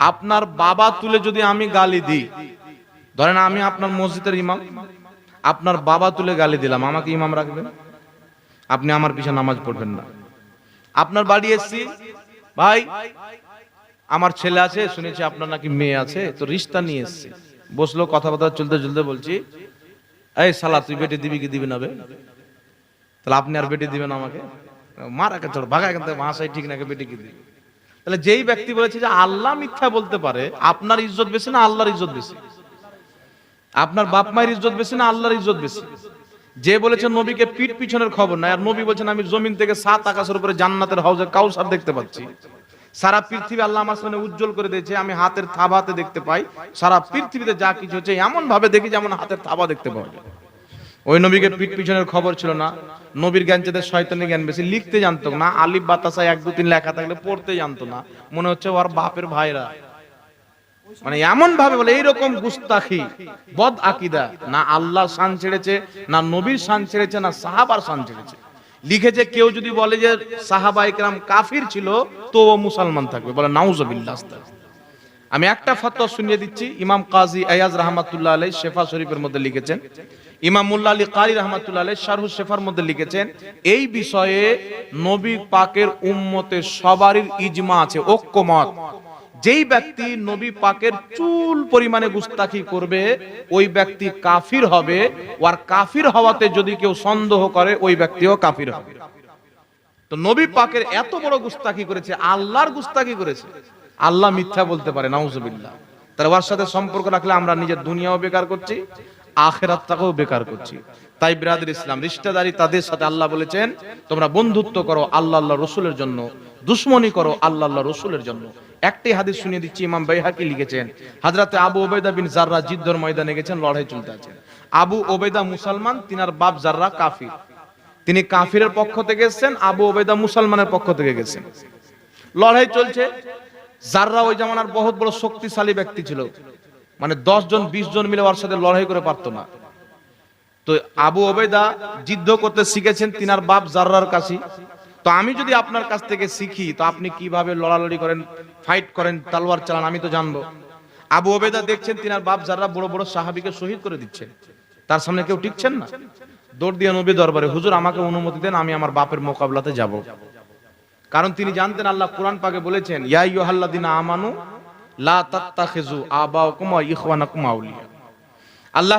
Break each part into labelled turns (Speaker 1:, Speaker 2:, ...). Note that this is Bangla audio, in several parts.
Speaker 1: আপনার বাবা তুলে যদি আমি গালি দিই, ধরেন আমি আপনার মসজিদের ইমাম, আপনার বাবা তুলে গালি দিলাম, আমাকে ইমাম রাখবেন? আপনি আমার পিছনে নামাজ পড়বেন না। আপনার বাড়ি এসছি, ভাই, আমার ছেলে আছে, শুনেছি আপনার নাকি মেয়ে আছে, তো রিস্তা নিয়ে এসছি। বসল, কথাবার্তা চলতে চলতে বলছি, এই সালা, তুই বেটে দিবি কি দিবি না বে? তাহলে আপনি আর বেটে দিবেন আমাকে? মার একে চলো ভাগা এখান থেকে ঠিক নাকি বেটে কি দিবি? তাহলে যেই ব্যক্তি বলেছে যে আল্লাহ মিথ্যা বলতে পারে, আপনার ইজ্জত বেশি না আল্লাহর ইজ্জত বেশি? আপনার বাপ মায়ের ইজ্জত বেশি না আল্লাহর ইজ্জত বেশি? যে বলেছে নবীকে পিঠ পিছনের খবর নাই, আর নবী বলছেন, আমি জমিন থেকে সাত আকাশের উপরে জান্নাতের হাউজে কাউসার দেখতে পাচ্ছি। সারা পৃথিবী আল্লাহ আমার সামনে উজ্জ্বল করে দিয়েছে, আমি হাতের থাবাতে দেখতে পাই। সারা পৃথিবীতে যা কিছু হচ্ছে এমন ভাবে দেখি যেমন হাতের থাবা দেখতে পাওয়া যায়। ওই নবীকে পিঠ পিছনের খবর ছিল না। নবীর জ্ঞান চেতে শয়তানি জ্ঞান বেশি। লিখতে জানতো না, আলিফ, বাতাসা এক, দু, তিন লেখা থাকলে পড়তে জানতো না। মনে হচ্ছে ওর বাপের ভাইরা। মানে এমন ভাবে বলে, এইরকম গুস্তাখি, বদ আকিদা। না আল্লাহ শান ছেড়েছে, না নবীর শান ছেড়েছে, না সাহাবার শান ছেড়েছে। লিখেছে, কেউ যদি বলে যে সাহাবা ইকরাম কাফির ছিল তো ও মুসলমান থাকবে। বলে নাউজুবিল্লাহ। আমি একটা ফতোয়া শুনিয়ে দিচ্ছি। ইমাম কাজী আয়াজ রহমাতুল্লাহ আলাই শেফা শরীফের মধ্যে লিখেছেন ইমাম মুল্লা আলী কারি রহমাতুল্লাহ শারহু শেফার মধ্যে লিখেছেন, এই বিষয়ে নবী পাকের উম্মতে সবারই ইজমা আছে, ঐক্যমত। যেই ব্যক্তি নবী পাকের চুল পরিমাণে গুস্তাখি করবে, ওই ব্যক্তি কাফির হবে, আর কাফির হওয়াতে যদি কেউ সন্দেহ করে, ওই ব্যক্তিও কাফির হবে। তো নবী পাকের এত বড় গুস্তাখি করেছে, আল্লাহর গুস্তাখি করেছে। আল্লাহ মিথ্যা বলতে পারে, নাউজুবিল্লাহ। তার ওর সাথে সম্পর্ক রাখলে আমরা নিজের দুনিয়াও বেকার করছি আখেরাতটাকেও বেকার করছি। তাই বিরাদের ইসলাম, রিশতেদারি তাদের সাথে আল্লাহ বলেছেন, তোমরা বন্ধুত্ব করো আল্লাহ আল্লাহ রসুলের জন্য, দুশ্মনী করো আল্লাহ আল্লাহ রসুলের জন্য। একটি হাদিস শুনিয়ে দিচ্ছি, ইমাম বাইহাকি লিখেছেন, হাজরাতে আবু ওবেদা বিন জাররা জিদ্দর ময়দানে গেছেন, লড়াই চলতে আছেন। আবু ওবেদা মুসলমান, তিনার বাপ জাররা কাফির। তিনি কাফিরের পক্ষ থেকে এসেছেন, আবু ওবেদা মুসলমানের পক্ষ থেকে গেছেন। লড়াই চলছে, জাররা ওই জামানার বহুত বড় শক্তিশালী ব্যক্তি ছিল। মানে দশ জন বিশ জন মিলে ওর সাথে লড়াই করে পারতো না। তো আবু ওবেদা যুদ্ধ করতে শিখেছেন তিনার বাপ জাররার কাছে। তো আমি যদি আপনার কাছ থেকে শিখি, তো আপনি কীভাবে লড়ালড়ি করেন ফাইট করেন, তালোয়ার চালান, আমি তো জানব। আবু ওবেদা দেখছেন তিনার বাপ জাররা বড় বড় সাহাবিকে শহীদ করে দিচ্ছে। তার সামনে কেউ টিকছেন না? দৌড় দিয়ে নবী দরবারে, হুজুর, আমাকে অনুমতি দেন, আমি আমার বাপের মোকাবলাতে যাব। কারণ তিনি জানতেন আল্লাহ কোরআন পাকে বলেছেন, ইয়া ইয়ুহাল্লাযিনা আমানু লা আল্লাহ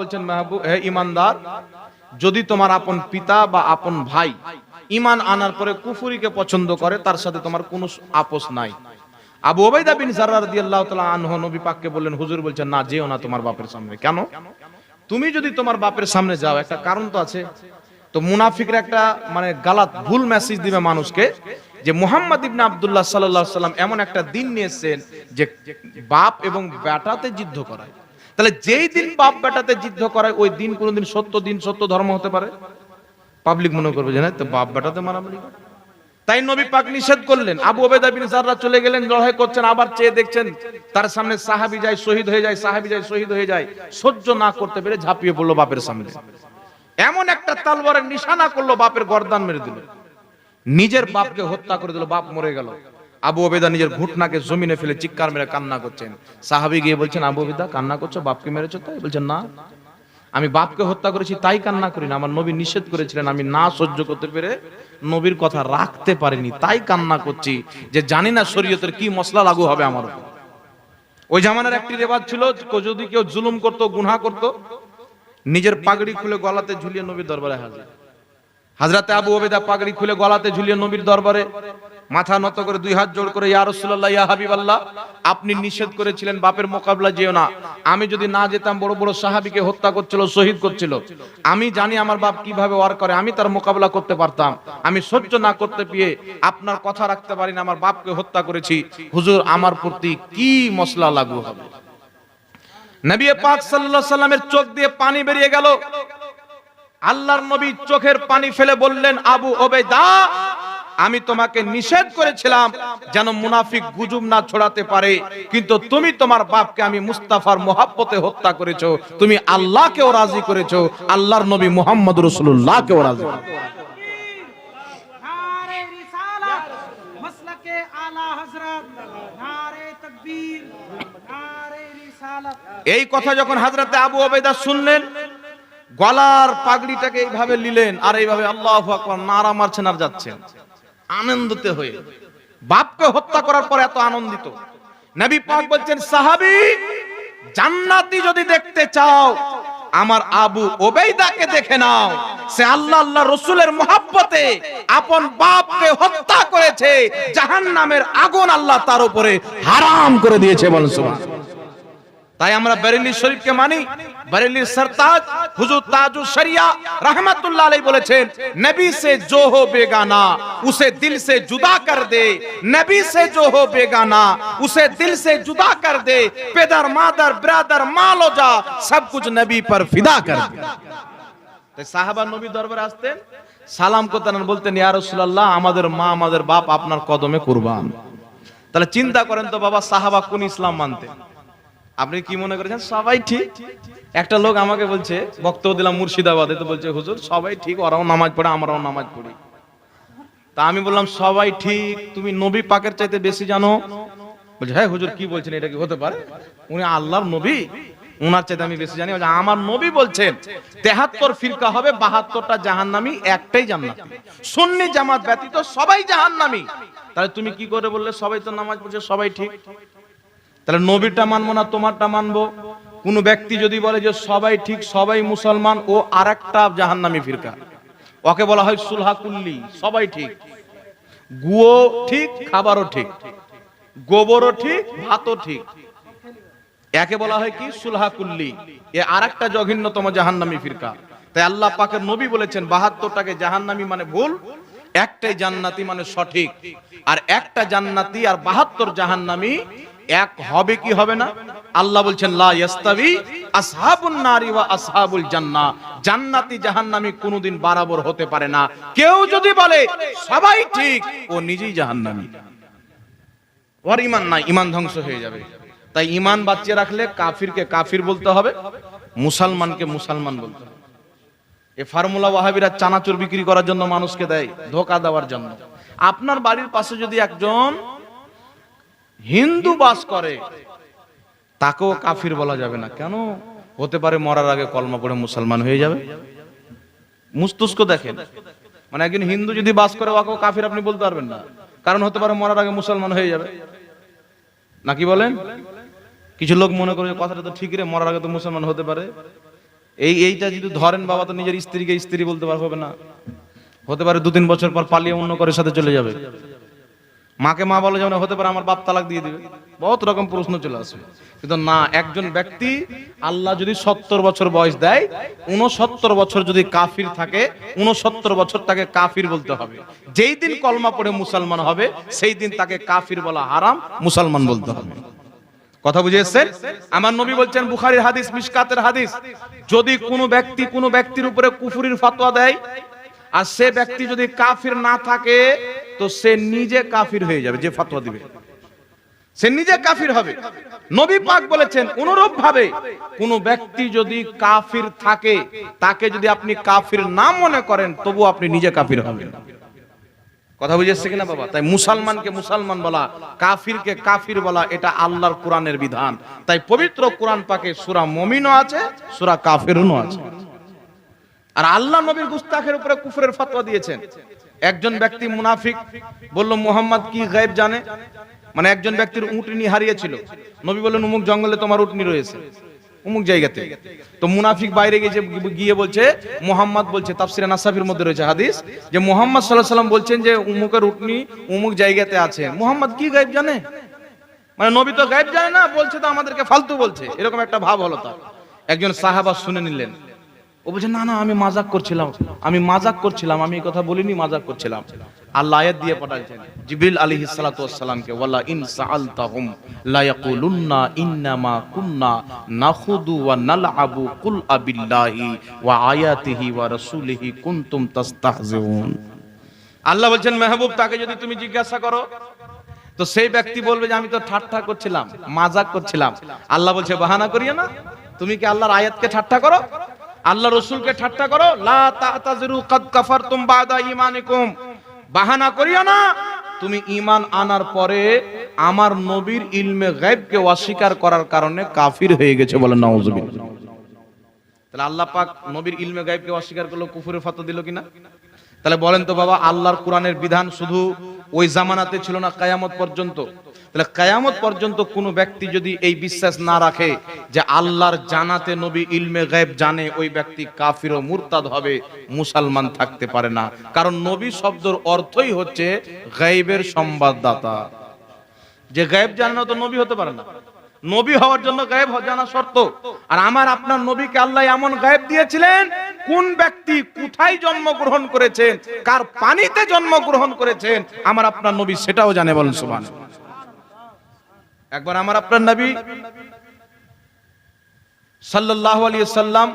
Speaker 1: বলছেন, মাহবুব, হে ঈমানদার, যদি তোমার আপন পিতা বা আপন ভাই ঈমান আনার পরে কুফরিকে পছন্দ করে, তার সাথে তোমার কোনো আপোষ নাই। আবু ওবাইদা বিন জাররা রাদিয়াল্লাহু তাআলা আনহু নবী পাককে বললেন, হুজুর বলছেন, না, যেও না তোমার বাপের সামনে। কেন? তুমি যদি তোমার বাপের সামনে যাও, একটা কারণ তো আছে। তো মুনাফিকরা একটা মানে গালাত, ভুল মেসেজ দিবে মানুষকে। যে মুহাম্মদ ইবনে আবদুল্লাহ আলাইহি সাল্লাম এমন একটা দিন নিয়েছেন যে বাপ এবং বেটাতে যুদ্ধ করায়। তাহলে যেই দিন বাপ বেটাতে যুদ্ধ করায়, ওই দিন কোনোদিন সত্য দিন, সত্য ধর্ম হতে পারে? পাবলিক মনে করবে যে না, তো বাপ বেটাতে মারামারি। তাই নবী পাক নিষেধ করলেন, আবু ওবেদা বিন জাররা চলে গেলেন, লড়াই করছেন, আবার চেয়ে দেখছেন তার সামনে সাহাবী যায়, শহীদ হয়ে যায়, সাহাবী যায়, শহীদ হয়ে যায়, সহ্য না করতে পেরে ঝাঁপিয়ে পড়ল বাপের সামনে। এমন একটা তালবারের নিশানা করল বাপের গর্দান মেরে দিল। নিজের বাপকে হত্যা করে দিল, বাপ মরে গেল। আবু ওবেদা নিজের ঘুটনাকে জমিনে ফেলে চিৎকার মেরে কান্না করছেন। সাহাবী গিয়ে বলছেন, আবু ওবেদা, কান্না করছ? বাপকে মেরেছো তাই? বলছেন, না। আমি বাপকে হত্যা করেছি, তাই কান্না করি না। আমার নবী নিষেধ করেছিলেন, আমি না সহ্য করতে পেরে নবীর কথা রাখতে পারিনি, তাই কান্না করছি যে জানি না শরীয়তের কি মশলা লাগু হবে আমার ওই জামানার একটি রেবাজ ছিল যদি কেউ জুলুম করত, গুনাহ করত, নিজের পাগড়ি খুলে গলাতে ঝুলিয়ে নবীর দরবারে হাজির। হাজরাতে আবু ওবেদা পাগড়ি খুলে গলাতে ঝুলিয়ে নবীর দরবারে মাথা নত করে দুই হাত জোড় করে, ইয়া রাসূলুল্লাহ, ইয়া আপনি নিষেধ করেছিলেন, বাপের মোকাবলা যেও না। আমি যদি না যেতাম, বড় বড় সাহাবীকে হত্যা করছিল, শহীদ করছিল। আমি জানি আমার বাপ কীভাবে ওয়ার করে, আমি তার মোকাবলা করতে পারতাম। আমি সহ্য না করতে পেয়ে আপনার কথা রাখতে পারি না, আমার বাপকে হত্যা করেছি। হুজুর, আমার প্রতি কি মশলা লাগু হবে? নবী পাক সাল্লাল্লাহু আলাইহি সাল্লামের চোখ দিয়ে পানি বেরিয়ে গেল। আল্লাহর নবী চোখের পানি ফেলে বললেন আবু ওবেদা আমি তোমাকে নিষেধ করেছিলাম যেন মুনাফিক গুজুম না ছড়াতে পারে কিন্তু তুমি তোমার বাপকে আমি মুস্তাফার মোহাব্বতে হত্যা করেছ। তুমি আল্লাহকেও রাজি করেছ আল্লাহর নবী মোহাম্মদ রসুল্লাহকেও রাজি এই কথা যখন হাজরাতে আবু ওবেদা শুনলেন গলার পাগড়িটাকে এইভাবে নিলেন, আর এইভাবে আল্লাহ নারা মারছেন আর যাচ্ছেন। আনন্দতে হয়ে। বাপকে হত্যা করার পর এত আনন্দিত। নবী পাক বলছেন, সাহাবী, জান্নাতি যদি দেখতে চাও, আমার আবু ওবেইদাকে দেখে নাও। সে আল্লাহ আল্লাহ রসুলের মহাব্বতে আপন বাপকে হত্যা করেছে। জাহান্নামের আগুন আল্লাহ তার উপরে হারাম করে দিয়েছে সুবহান তাই আমরা বেরেলি শরীফকে মানি বরেলির সরতাজ হুজুর তাজু শরিয়া রহমাতুল্লাহ আলাইহি বলেছেন, নবী সে জো হো বেগানা, উসে দিল সে জুদা কর দে। নবী সে জো হো বেগানা, উসে দিল সে জুদা কর দে। পেদার মাদার, ব্রাদার, মাল ও যা, সব কুছ নবী পর ফিদা কর দে। তাই সাহাবা নবী দরবার আসতেন, সালাম করতেন বলতেন, ইয়া রাসূলুল্লাহ, আমাদের মা, আমাদের বাপ আপনার কদমে কুরবান। তাহলে চিন্তা করেন তো বাবা, সাহাবা কোন ইসলাম মানতেন? আপনি কি মনে করেছেন? সবাই ঠিক। একটা লোক আমাকে বলছে, বক্তব্য দিলাম মুর্শিদাবাদে, তো বলছে, হুজুর, সবাই ঠিক, ওরাও নামাজ পড়ে, আমরাও নামাজ পড়ি। তা আমি বললাম, সবাই ঠিক, তুমি নবী পাকের চাইতে বেশি জানো? বলছে হ্যাঁ হুজুর, কি বলছেন, এটা কি হতে পারে? উনি, আল্লাহর নবী, উনার চাইতে আমি বেশি জানি। আমার নবী বলছেন, তেহাত্তর ফিরকা হবে, বাহাত্তরটা জাহান্নামি, একটাই জান্নাতি। সুন্নি জামাত ব্যতীত সবাই জাহান্নামি। তাহলে তুমি কি করে বললে, সবাই তো নামাজ পড়ছে, সবাই ঠিক? তাহলে নবীরটা মানবো না তোমারটা মানবো? কোন ব্যক্তি যদি বলে যে সবাই ঠিক, সবাই মুসলমান, ও আর একটা জাহান্নামি ফিরকা। ওকে বলা হয় সুলহা কুল্লি, সবাই ঠিক। গুয়ো ঠিক, খাবারও ঠিক। গোবরও ঠিক, ভাতও ঠিক। একে বলা হয় কি? সুলহা কুল্লি। এ আর একটা জঘন্যতম জাহান্নামি ফিরকা। তাই আল্লাহ পাকের নবী বলেছেন, বাহাত্তরটাকে জাহান্নামি মানে ভুল, একটাই জান্নাতি মানে সঠিক। আর একটা জান্নাতি আর বাহাত্তর জাহান্নামি এক হবে কি হবে না? আল্লাহ বলছেন, লা ইয়াস্তাবি আসহাবুন নারি ওয়া আসহাবুল জান্নাহ জান্নাতি জাহান্নামি কোনোদিন বরাবর হতে পারে না। কেউ যদি বলে, সবাই ঠিক, ও নিজেই জাহান্নামি। ওর ইমান নাই ইমান ধ্বংস হয়ে যাবে। তাই ইমান বাঁচিয়ে রাখলে কাফিরকে কাফির বলতে হবে, মুসলমানকে মুসলমান বলতে হবে। এ ফার্মুলা ওয়াহাবিরা চানাচুর বিক্রি করার জন্য মানুষকে দেয়, ধোকা দেওয়ার জন্য। আপনার বাড়ির পাশে যদি একজন হিন্দু বাস করে তাকেও কাফির বলা যাবে না। কেন? হতে পারে মরার আগে কলমা পড়ে মুসলমান হয়ে যাবে। মুস্তুস্ক দেখেন। মানে একজন হিন্দু যদি বাস করে ওকেও কাফির আপনি বলতে পারবেন না। কারণ হতে পারে মরার আগে মুসলমান হয়ে যাবে। নাকি বলেন? কিছু লোক মনে করে কথাটা তো ঠিক রে মরার আগে তো মুসলমান হতে পারে। এই এইটা যদি ধরেন বাবা তো নিজের স্ত্রীকে স্ত্রী বলতে পারবে না। হতে পারে দু তিন বছর পর পালিয়ে অন্য করে সাথে চলে যাবে। মাকে মা বলে যেমন হতে পারে আমার বাপ তালাক দিয়ে দিবে। বহুত রকম প্রশ্ন চলে আসবে কিন্তু না, একজন ব্যক্তি আল্লাহ যদি সত্তর বছর বয়স দেয় উনসত্তর বছর যদি কাফির থাকে উনসত্তর বছর তাকে কাফির বলতে হবে। যেই দিন কলমা পড়ে মুসলমান হবে, সেই দিন তাকে কাফির বলা হারাম, মুসলমান বলতে হবে। কথা বুঝে এসছেন? আমার নবী বলছেন, বুখারির হাদিস, মিশকাতের হাদিস, যদি কোনো ব্যক্তি কোনো ব্যক্তির উপরে কুফুরির ফতোয়া দেয়, আর সে ব্যক্তি যদি কাফির না থাকে তো সে নিজে কাফির হয়ে যাবে, যে ফতোয়া দিবে। সে নিজে কাফির হবে। নবী পাক বলেছেন অনুরূপ ভাবে কোন ব্যক্তি যদি কাফির থাকে, তাকে যদি আপনি কাফির না মনে করেন, তবু আপনি নিজে কাফির হবেন। কথা বুঝেছে কিনা বাবা? তাই মুসলমানকে মুসলমান বলা, কাফিরকে কাফির বলা, এটা আল্লাহর কোরআনের বিধান। তাই পবিত্র কোরআন পাকে সূরা মুমিনও আছে, সূরা কাফিরুনও আছে। আর আল্লাহ নবীর গুস্তাখের উপরে কুফরের ফতোয়া দিয়েছেন। একজন ব্যক্তি মুনাফিক বলল, মোহাম্মদ কি গায়েব জানে? মানে একজন ব্যক্তির উটনি হারিয়েছিল। নবী বললেন, উমুক জঙ্গলে তোমার উটনি রয়েছে, উমুক জায়গাতে। তো মুনাফিক বাইরে গিয়ে গিয়ে বলছে, মোহাম্মদ বলছে, তাফসিরে নাসাফির মধ্যে রয়েছে হাদিস, যে মোহাম্মদ সাল্লাহ সাল্লাম বলছেন যে উমুকের উটনি উমুক জায়গাতে আছে। মোহাম্মদ কি গায়েব জানে? মানে নবী তো গায়েব জানে না, বলছে তো আমাদেরকে ফালতু বলছে। এরকম একটা ভাব হলো তার। একজন সাহাবা শুনে নিলেন। ও বলছে, না না, আমি মাজাক করছিলাম। আমি মাজাক করছিলাম, আমি কথা বলিনি, মাজাক করছিলাম। আল্লাহ আয়াত দিয়ে পাঠাইছেন, জিবরিল আলাইহিস সালাতু ওয়াসসালামকে, ওয়ালা ইন সাআলতাহুম লা ইয়াকুলুন্না ইন্নামা কুন্না নাখুদু ওয়া নালআবু কুল আবিল্লাহি ওয়া আয়াতিহি ওয়া রাসূলিহি কুনতুম তাস্তাহজিউন। আল্লাহ বলছেন, মেহবুব, তাকে যদি তুমি জিজ্ঞাসা করো, তো সেই ব্যক্তি বলবে যে, আমি তো ঠাট্টা করছিলাম, মাজাক করছিলাম। আল্লাহ বলছে, বাহানা করিও না। তুমি কি আল্লাহর আয়াতকে ঠাট্টা করো? আল্লাহ রসুলকে ঠাট্টা করো, লা তাতাজিরু কাদ কাফারতুম বাদা বাহানা করিও না, তুমি ইমান আনার পরে আমার নবীর ইলমে গায়েবকে অস্বীকার করার কারণে কাফির হয়ে গেছে বলে নাউজুবিল্লাহ। তাহলে আল্লাহ পাক নবীর ইলমে গায়েবকে অস্বীকার করল, কুফুরের ফতোয়া দিল কিনা? তাহলে বলেন তো বাবা, আল্লাহর কোরআনের বিধান শুধু ওই জামানাতে ছিল না, কায়ামত পর্যন্ত? তাহলে কায়ামত পর্যন্ত কোনো ব্যক্তি যদি এই বিশ্বাস না রাখে যে আল্লাহর জানাতে নবী ইলমে গায়েব জানে, ওই ব্যক্তি কাফির ও মুরতাদ হবে, মুসলমান থাকতে পারে না। কারণ নবী শব্দের অর্থই হচ্ছে গায়েবের সংবাদদাতা। যে গায়েব জানে না তো নবী হতে পারে না। নবী হওয়ার জন্য গায়েব জানা শর্ত। আর আমার আপনার নবীকে আল্লাহ এমন গায়েব দিয়েছিলেন, কোন ব্যক্তি কোথায় জন্মগ্রহণ করেছেন, কার পানিতে জন্মগ্রহণ করেছেন, আমার আপনার নবী সেটাও জানে বলেন সুবহান একবার আমার আপনার নবী সাল্লাল্লাহু আলাইহি সাল্লাম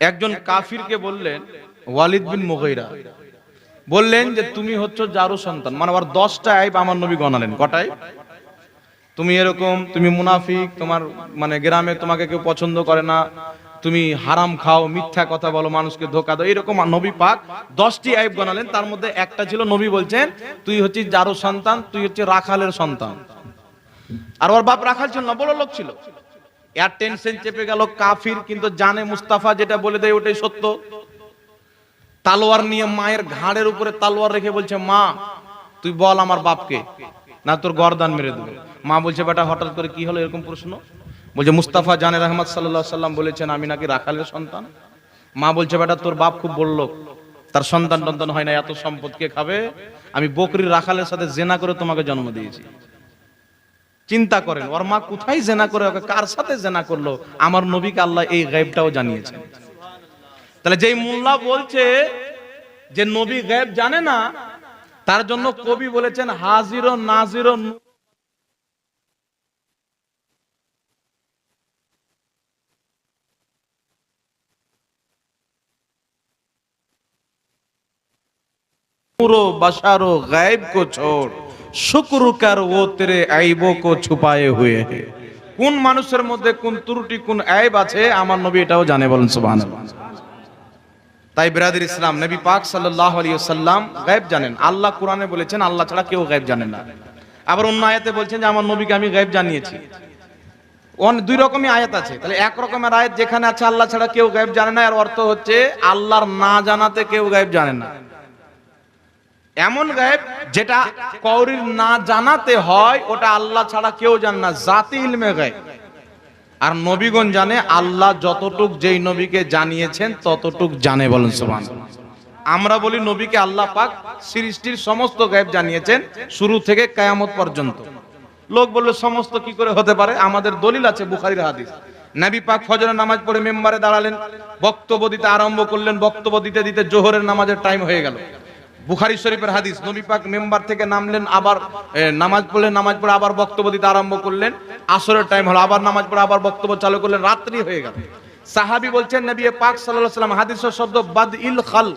Speaker 1: একজন কাফিরকে বললেন, ওয়ালিদ বিন মুগীরা, বললেন যে তুমি হচ্ছে জারু সন্তান মানে আবার দশটা আইব আমার নবী গণালেন, কটাই? তুমি এরকম, তুমি মুনাফিক, তোমার মানে গ্রামে তোমাকে কেউ পছন্দ করে না, তুমি হারাম খাও, মিথ্যা কথা বলো, মানুষকে ধোকা দাও, এরকম নবী পাক দশটি আইব গণালেন, তার মধ্যে একটা ছিল, নবী বলছেন, তুই হচ্ছিস জারু সন্তান, তুই হচ্ছে রাখালের সন্তান। আর ওর বাপ ছিল না বড় লোক ছিল। এর টেনশন চেপে গেল কাফির, কিন্তু জানে মুস্তাফা যেটা বলে দেয় ওটাই সত্য। তালোয়ার নিয়ে মায়ের ঘাড়ের উপরে তালোয়ার রেখে বলছে, মা, তুই বল আমার বাপকে, না তোর গরদান মেরে দেবে। মা বলছে, বেটা, হঠাৎ করে কি হলো, এরকম প্রশ্ন? বলছে, মুস্তাফা জানে রহমত সাল্লাহ সাল্লাম বলেছেন, আমি নাকি রাখালের সন্তান? মা বলছে, বেটা, তোর বাপ খুব বলল তার সন্তান টন্তান হয় না, এত সম্পদ কে খাবে? আমি বকরির রাখালের সাথে জেনা করে তোমাকে জন্ম দিয়েছি। চিন্তা করেন, ওর মা কোথায় জেনা করে ওকে? কার সাথে জেনা করল? আমার নবীকে আল্লাহ এই গাইবটাও জানিয়েছেন। তাহলে যেই মোল্লা বলছে যে নবী গায়েব জানে না, তার জন্য কবি বলেছেন, হাজির নাজির পুরো বাসারো গায়েব কো ছোড়। শুক্রুকার ও তেরে আইবকো ছুপায়ে হুয়ে। কোন মানুষের মধ্যে কোন ত্রুটি, কোন আইব আছে, আমার নবী এটাও জানে বলেন, সুবহানাল্লাহ। তাই বিরাদের ইসলাম, নবী পাক সাল্লাল্লাহু আলাইহি ওয়াসাল্লাম গায়েব জানেন। আল্লাহ কোরআনে বলেছেন, আল্লাহ ছাড়া কেউ গায়েব জানেন না। আবার অন্য আয়াতে বলছেন যে, আমার নবীকে আমি গায়েব জানিয়েছি। দুই রকমই আয়াত আছে। তাহলে এক রকমের আয়াত যেখানে আছে, আল্লাহ ছাড়া কেউ গায়েব জানে না। আর অর্থ হচ্ছে, আল্লাহর না জানাতে কেউ গায়েব জানে না। এমন গায়েব যেটা কৌরির না জানাতে হয়, ওটা আল্লাহ ছাড়া কেউ জানে না, জাতি ইলমে গায়েব। আর নবীগণ জানে, আল্লাহ যতটুক যেই নবীকে জানিয়েছেন, ততটুক জানে বলেন সুবহান আমরা বলি নবীকে আল্লাহ পাক সৃষ্টির সমস্ত গায়েব জানিয়েছেন, শুরু থেকে কায়ামত পর্যন্ত। লোক বললে সমস্ত কি করে হতে পারে? আমাদের দলিল আছে, বুখারীর হাদিস। নবী পাক ফজরের নামাজ পড়ে মেম্বারে দাঁড়ালেন, বক্তব্য দিতে আরম্ভ করলেন, বক্তব্য দিতে দিতে জোহরের নামাজের টাইম হয়ে গেল। বুখারী শরীফের হাদিস, নবী পাক মেম্বার থেকে নামলেন, আবার নামাজ পড়লেন নামাজ পড়ে আবার বক্তব্য দিতে আরম্ভ করলেন, আসরের টাইম হলো, আবার নামাজ পড়ে আবার বক্তব্য চালু করলেন, রাত্রি হয়ে গেল। সাহাবি বলছেন, নবী পাক সাল্লাল্লাহু সাল্লাম হাদিসের শব্দ বাদ ইল খাল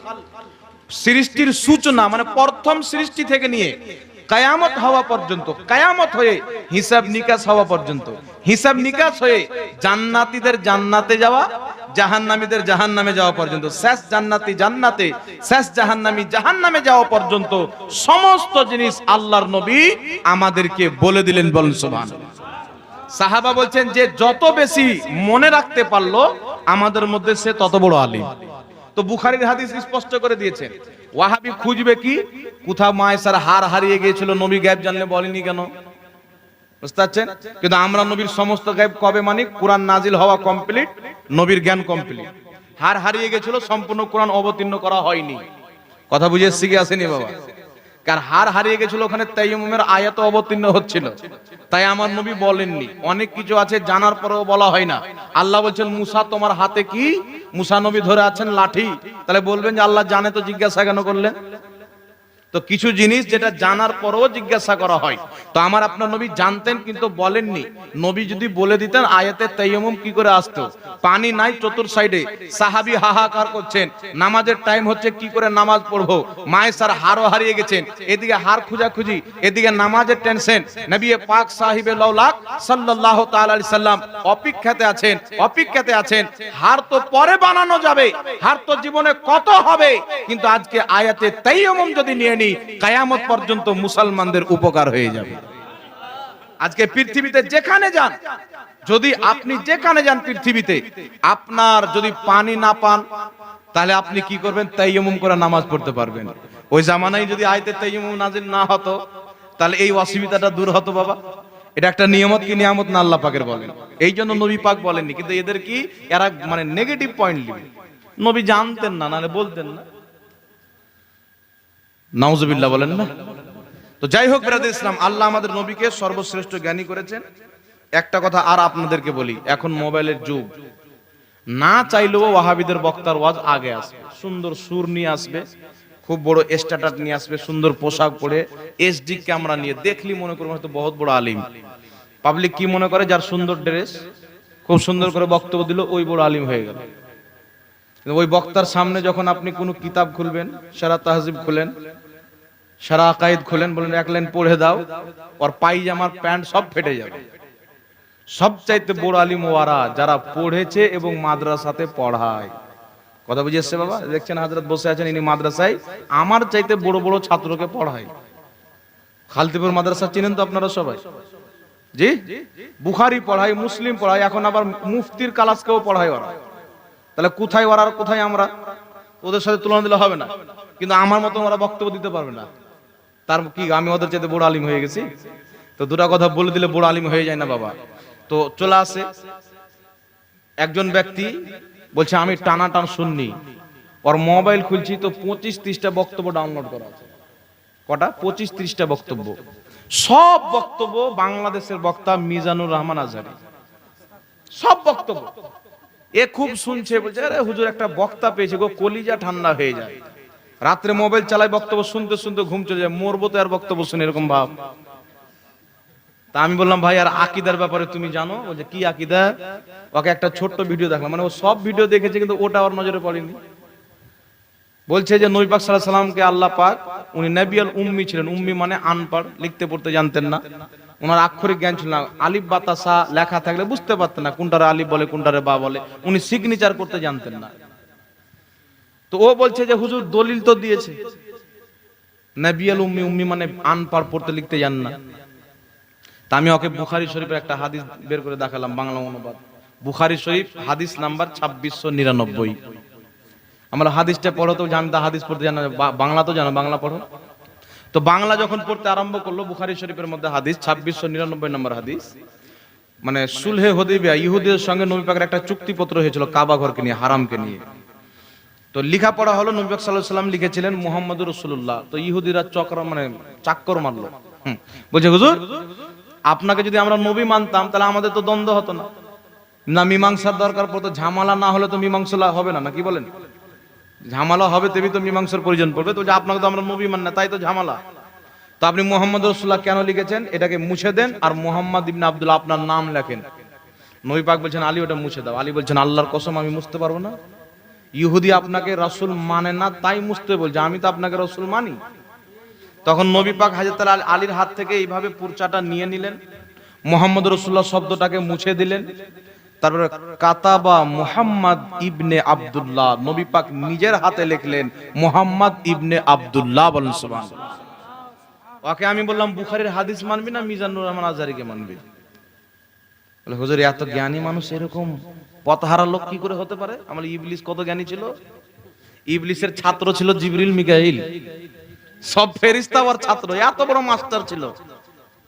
Speaker 1: সৃষ্টির সূচনা মানে প্রথম সৃষ্টি থেকে নিয়ে কায়ামত হওয়া পর্যন্ত, কায়ামত হয়ে হিসাব নিকাশ হওয়া পর্যন্ত, হিসাব নিকাশ হয়ে জান্নাতীদের জান্নাতে যাওয়া, জাহান্নামীদের জাহান্নামে যাওয়া পর্যন্ত, শেষ জান্নাতি জান্নাতে, শেষ জাহান্নামী জাহান্নামে যাওয়া পর্যন্ত সমস্ত জিনিস আল্লাহর নবী আমাদেরকে বলে দিলেন বলেন সুবহানাল্লাহ। সাহাবা বলছেন যে যত বেশি মনে রাখতে পারল, আমাদের মধ্যে সে তত বড় আলিম। তো বুখারীর হাদিস স্পষ্ট করে দিয়েছেন ওয়াহাবি খুঁজবে কি? কোথাও মায়েসার হার হারিয়ে গিয়েছিল, নবী গ্যাব জানলে বলেনি কেন? বুঝতে পারছেন? কিন্তু আমরা নবীর সমস্ত গ্যাপ কবে মানি? কোরআন নাজিল হওয়া কমপ্লিট নবীর জ্ঞান কমপ্লিট হার হারিয়ে গেছিল সম্পূর্ণ কোরআন অবতীর্ণ করা হয়নি। কথা বুঝে শিখে আসেনি বাবা? কার হার হারিয়ে গেছিল ওখানে তাইয়ুমের আয়াত অবতীর্ণ হচ্ছিল। তাই আমার নবী বলেননি। অনেক কিছু আছে, জানার পরেও বলা হয় না। আল্লাহ বলছেন, মুসা, তোমার হাতে কি? মুসা নবী ধরে আছেন লাঠি। তাহলে বলবেন যে, আল্লাহ জানে তো জিজ্ঞাসা কেন করলেন? তো কিছু জিনিস যেটা জানার পরও জিজ্ঞাসা করা হয়। তো আমার আপনার নবী জানতেন কিন্তু বলেননি। নবী যদি বলে দিতেন, আয়াতে তাইয়ামুম কি করে আসতো? পানি নাই চতুর সাইডে। সাহাবী হাহাকার করছেন। নামাজের টাইম হচ্ছে কি করে নামাজ পড়ব? মায়ের স্যার হারও হারিয়ে গেছেন। এদিকে হার খুঁজাখুঁজি, এদিকে নামাজের টেনশন। নবী পাক সাহিবে লৌলাক সাল্লাল্লাহু তাআলা আলাইহি সাল্লাম অপেক্ষাতে আছেন অপেক্ষাতে আছেন। হার তো পরে বানানো যাবে। হার তো জীবনে কত হবে? কিন্তু আজকে আয়াতে তাইয়ামুম যদি নিয়ে নি কায়ামত পর্যন্ত মুসলমানদের উপকার হয়ে যাবে। আজকে পৃথিবীতে যেখানে যান, যদি আপনি যেখানে যান পৃথিবীতে, আপনার যদি পানি না পান, তাহলে আপনি কি করবেন? তাইয়ুম করে নামাজ পড়তে পারবেন। ওই জামানায় যদি আয়তে তাইয়ুম নাজিল না হতো, তাহলে এই অসুবিধাটা দূর হতো বাবা। এটা একটা নিয়ামত কি নিয়ামত না আল্লাহ পাকের বলেন? এই জন্য নবী পাক বলেননি, কিন্তু এদের কি? এরা মানে নেগেটিভ পয়েন্ট লিবে নবী জানতেন না, নাহলে বলতেন না। নাউজুবিল্লাহ বলেন না? তো যাই হোক, বেরাদ ইসলাম, আল্লাহ আমাদের নবীকে সর্বশ্রেষ্ঠ জ্ঞানী করেছেন। একটা কথা আর আপনাদেরকে বলি, এখন মোবাইলের যুগ। না চাইলেও ওয়াহাবিদের বক্তার ওয়াজ আগে আসবে। সুন্দর সুর নিয়ে আসবে, খুব বড় স্ট্যাটাস নিয়ে আসবে, সুন্দর পোশাক পরে এসডি ক্যামেরা নিয়ে। দেখলি মনে করব হয়তো বহুত বড় আলিম। পাবলিক কি মনে করে? যার সুন্দর ড্রেস, খুব সুন্দর করে বক্তব্য দিল, ওই বড় আলিম হয়ে গেল। ওই বক্তার সামনে যখন আপনি কোনো কিতাব খুলবেন, সারা তাহজিব খুলেন সারা আকাইদ খুলেন বলেন এক লাইন পড়ে দাও, ওর পাইজামার প্যান্ট সব ফেটে যাবে। সবচাইতে বড় আলিম ওয়ারা যারা পড়েছে এবং মাদ্রাসাতে পড়ায়। কথা বুঝে এসছে বাবা? দেখছেন হাজরত বসে আছেন, ইনি মাদ্রাসায়। আমার চাইতে বড় বড় ছাত্রকে পড়ায়। খালতিপুর মাদ্রাসা চিনেন তো আপনারা সবাই? জি? বুখারি পড়ায়, মুসলিম পড়ায়, এখন আবার মুফতির কালাসকেও পড়ায় ওরা। তাহলে কোথায় ওরা আর কোথায় আমরা? ওদের সাথে তুলনা দিলে হবে না। কিন্তু আমার মতো ওরা বক্তব্য দিতে পারবে না। তার কি, আমি ওদের চাইতে বড় আলিম হয়ে গেছি? তো দুটা কথা বলে দিলে বড় আলিম হয়ে যায় না বাবা। তো চলে আসে। একজন ব্যক্তি বলছে, আমি টানা টান শুননি ওর মোবাইল খুলছি, তো পঁচিশ ত্রিশটা বক্তব্য ডাউনলোড করা আছে। কটা? পঁচিশ ত্রিশটা বক্তব্য। সব বক্তব্য বাংলাদেশের বক্তা মিজানুর রহমান আজহারি সব বক্তব্য। এ খুব শুনছে, বলছে, আরে হুজুর, একটা বক্তা পেয়েছে গো, কলিজা ঠান্ডা হয়ে যায়। রাত্রে মোবাইল চালাই বক্তব্য শুনতে শুনতে ঘুম চলে যায়। মরবো তো আর বক্তব্য শুনে, এরকম ভাব। তা আমি বললাম, ভাই, আর আকিদার ব্যাপারে তুমি জানো? বলছে, কি আকিদা? ওকে একটা ছোট্ট ভিডিও দেখলাম। মানে ও সব ভিডিও দেখেছে, কিন্তু ওটা ওর নজরে পড়েনি। বলছে যে, নবী পাক সাল্লাল্লাহু আলাইহি সাল্লামকে আল্লাহ পাক, উনি নবিয়াল উম্মি ছিলেন। উম্মি মানে আনপড়, লিখতে পড়তে জানতেন না। ওনার আক্ষরিক জ্ঞান ছিল না। আলিফ বাতাসা লেখা থাকলে বুঝতে পারতেন না কোনটারে আলিফ বলে, কোনটারে বা বলে। উনি সিগনেচার করতে জানতেন না। তো ও বলছে যে হুজুর দলিল তো দিয়েছে। নবিয়াল উম্মি উম্মি মানে আনপড় পড়তে লিখতে জান না। তা আমি ওকে বুখারি শরীফের একটা হাদিস বের করে দেখালাম, বাংলা অনুবাদ। বুখারি শরীফ, হাদিস নাম্বার ছাব্বিশশো নিরানব্বই। আমরা হাদিসটা পড়ো তো জানতে হাদিস পড়তে জানা বাংলা তো জানো, বাংলা পড়ো। তো বাংলা যখন পড়তে আরম্ভ করল, বুখারি শরীফের মধ্যে হাদিস, ছাব্বিশশো নিরানব্বই নম্বর হাদিস। মানে সুলহে হদিবিয়া ইহুদের সঙ্গে নবী পাকের একটা চুক্তিপত্র হয়েছিল কাবা ঘরকে নিয়ে, হারামকে নিয়ে। তো লেখাপড়া হলো নবী আলাইহি সাল্লাম লিখেছিলেন মুহাম্মদুর রাসূলুল্লাহ। তো ইহুদিরা চক্র মানে চাক্কর মারলো। হুম। বলছে হুজুর? আপনাকে যদি আমরা নবী মানতাম, তাহলে আমাদের তো দ্বন্দ্ব হতো না। না মীমাংসার দরকার পড়তো, ঝামেলা না হলে তো মীমাংসা হবে না নাকি বলেন? ঝামেলা হবে তেমনি তো মীমাংসার প্রয়োজন পড়বে। তো আপনাকে তো আমরা নবী মান না, তাই তো ঝামেলা। তো আপনি মোহাম্মদ রসুল্লাহ কেন লিখেছেন? এটাকে মুছে দেন আর মোহাম্মদ ইবনে আব্দুল্লাহ আপনার নাম লেখেন। নবী পাক বলছেন, আলী, ওটা মুছে দাও। আলী বলছেন, আল্লাহর কসম, আমি মুছতে পারব না। ইহুদি আপনাকে রসুল মানে না, তাই মুছতে বলছে, আমি তো আপনাকে রসুল মানি। তখন নবী পাক হাজরত আলী- আলীর হাত থেকে এইভাবে পুরচাটা নিয়ে নিলেন, মোহাম্মদ রসুল্লাহ শব্দটাকে মুছে দিলেন, তারপরে কাতাবা মুহাম্মদ ইবনে আব্দুল্লাহ, নবী পাক নিজের হাতে লিখলেন, মোহাম্মদ ইবনে আব্দুল্লাহ বলেন, সুবহানাল্লাহ। ওকে আমি বললাম, বুখারীর হাদিস মানবি না মিজানুর রহমান আজহারিকে মানবি? বলে, হুজুর, এত জ্ঞানী মানুষ এরকম পথহারা লোক কি করে হতে পারে? আমার ইবলিস কত জ্ঞানী ছিল? ইবলিসের ছাত্র ছিল জিবরিল মিকাইল। সব ফেরিস্তা ওর ছাত্র, এত বড় মাস্টার ছিল।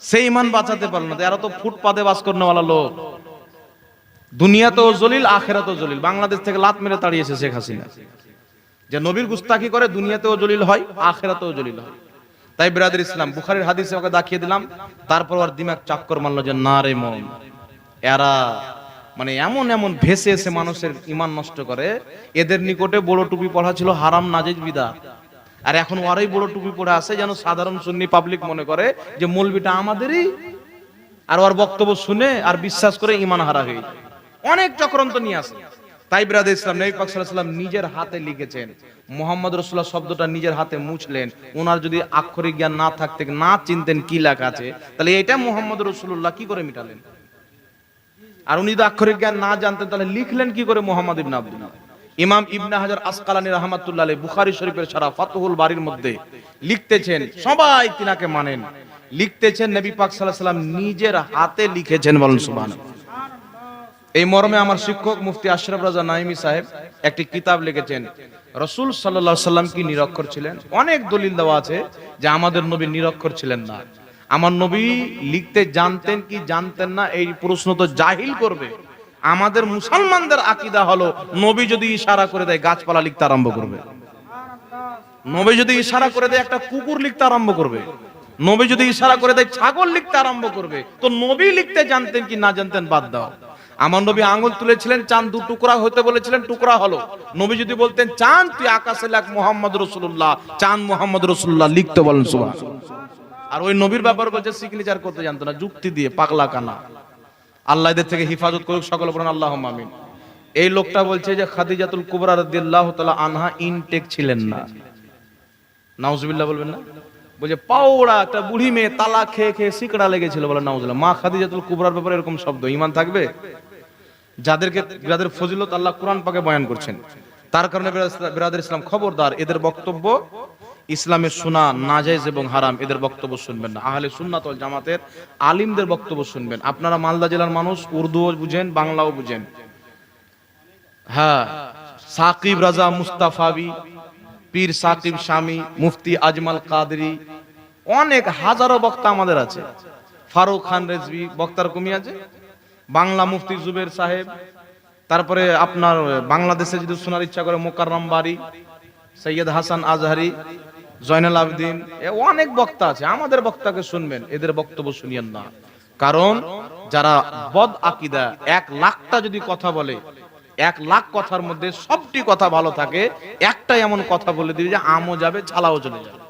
Speaker 1: সেই ইমান বাঁচাতে পারল না। এরা তো ফুটপাতে বাস করনেওয়ালা লোক। দুনিয়াতেও জলিল, আখেরাতেও জলিল। বাংলাদেশ থেকে লাত মেরে তাড়িয়েছে শেখ হাসিনা। যে নবীর গুস্তাকি করে দুনিয়াতেও জলিল হয়, আখেরাতেও জলিল হয়। তাই, বিরাদের ইসলাম, বুখারীর হাদিসে ওকে দেখিয়ে দিলাম। তারপর ওর দিমাগ চাক্কর মারলো যে, না রে মন এরা মানে এমন এমন ভেসে এসে মানুষের ইমান নষ্ট করে। এদের নিকটে বড় টুপি পড়া ছিল হারাম নাজেজ বিদা। আর এখন ওরাই বড় টুপি পড়ে আছে যেন সাধারণ সুন্নি পাবলিক মনে করে যে মৌলবিটা আমাদেরই। আর ওর বক্তব্য শুনে আর বিশ্বাস করে ইমান হারা হয়ে। অনেক চক্রান্ত নিয়ে আসে। তাই বিরাদ ইসলাম, নবী পাক সাল্লাম নিজের হাতে লিখেছেন, মোহাম্মদ রসুল্লাহ শব্দটা নিজের হাতে মুছলেন ওনার যদি আক্ষরিক জ্ঞান না থাকতে না চিনতেন কি লেখা আছে, তাহলে এটা মোহাম্মদ রসুল্লাহ কি করে মিটালেন? আর উনি যদি আক্ষরিক জ্ঞান না জানতেন, তাহলে লিখলেন কি করে মোহাম্মদ ইবনে আব্দুল্লাহ ইমাম ইবনে হাজার আসকালানি রহমাতুল্লাহ বুখারী শরীফের সারা ফাতহুল বাড়ির মধ্যে লিখতেছেন, সবাই তিনাকে মানেন। লিখতেছেন নবী পাক আলাইহি সাল্লাম নিজের হাতে লিখেছেন বলেন সুবহানাল্লাহ। এই মর্মে আমার শিক্ষক মুফতি আশরাফ রাজা নাইমি সাহেব একটি কিতাব লিখেছেন, রসুল সাল্লাহ সাল্লাম কি নিরক্ষর ছিলেন? অনেক দলিল দেওয়া আছে যে আমাদের নবী নিরক্ষর ছিলেন না। আমার নবী লিখতে জানতেন কি জানতেন না, এই প্রশ্ন তো জাহিল করবে। আমাদের মুসলমানদের আকিদা হলো, নবী যদি ইশারা করে দেয়, গাছপালা লিখতে আরম্ভ করবে। নবী যদি ইশারা করে দেয়, একটা কুকুর লিখতে আরম্ভ করবে। নবী যদি ইশারা করে দেয়, ছাগল লিখতে আরম্ভ করবে। তো নবী লিখতে জানতেন কি না জানতেন, বাদ দাও। আমার নবী আঙুল তুলেছিলেন, চাঁদ দু টুকরা হতে বলেছিলেন, টুকরা হলো। নবী যদি বলতেন, চাঁদ, তুই আকাশে লাখ মোহাম্মদ রসুল্লাহ চাঁদ মোহাম্মদ রসুল্লাহ লিখতে বলেন সুবহান আর ওই নবীর ব্যাপার বলছে, সিগনেচার করতে জানতো না, যুক্তি দিয়ে, পাগলা কানা। আল্লাহ এদের থেকে হিফাজত করুক, সকল বলেন আল্লাহ আমিন। এই লোকটা বলছে যে, খাদিজাতুল কুবরা রাদিয়াল্লাহু তাআলা আনহা ইনটেক ছিলেন না। নাউজুবিল্লাহ বলবেন না? বলছে, পাওড়া একটা বুড়ি মেয়ে তালা খেয়ে খেয়ে সিকড়া লেগেছিল। বলে, নাউজুবিল্লাহ। মা খাদিজাতুল কুবরার ব্যাপারে এরকম শব্দ ইমান থাকবে? যাদেরকে, যাদের ফজিলত আল্লাহ কোরআন পাকে বয়ান করছেন, তার কারণে বিরাদের ইসলাম খবরদার, এদের বক্তব্য ইসলামের শোনা নাজাইজ এবং হারাম, এদের বক্তব্য শুনবেন না। আহলে সুন্নাত ওয়াল জামাতের আলিমদের বক্তব্য শুনবেন। আপনারা মালদা জেলার মানুষ, উর্দুও বুঝেন, বাংলাও বুঝেন। হ্যাঁ সাকিব রাজা মুস্তাফাবি, পীর সাকিব স্বামী মুফতি আজমাল কাদরি, অনেক হাজারো বক্তা আমাদের আছে। ফারুক খান রেজবি বক্তার কমি আছে। বাংলা মুফতি জুবের সাহেব, তারপরে আপনার বাংলাদেশে যদি শোনার ইচ্ছা করে, মোকাররম বাড়ি, সৈয়দ হাসান আজহারি জয়নাল আবদিন অনেক বক্তা আছে, আমাদের বক্তাকে শুনবেন, এদের বক্তব্য শুনিয়েন না। কারণ যারা বদ আকিদা, এক লাখটা যদি কথা বলে, এক লাখ কথার মধ্যে সবটি কথা ভালো থাকে একটা এমন কথা বলে দিবে যে আমও যাবে, ছালাও চলে যাবে।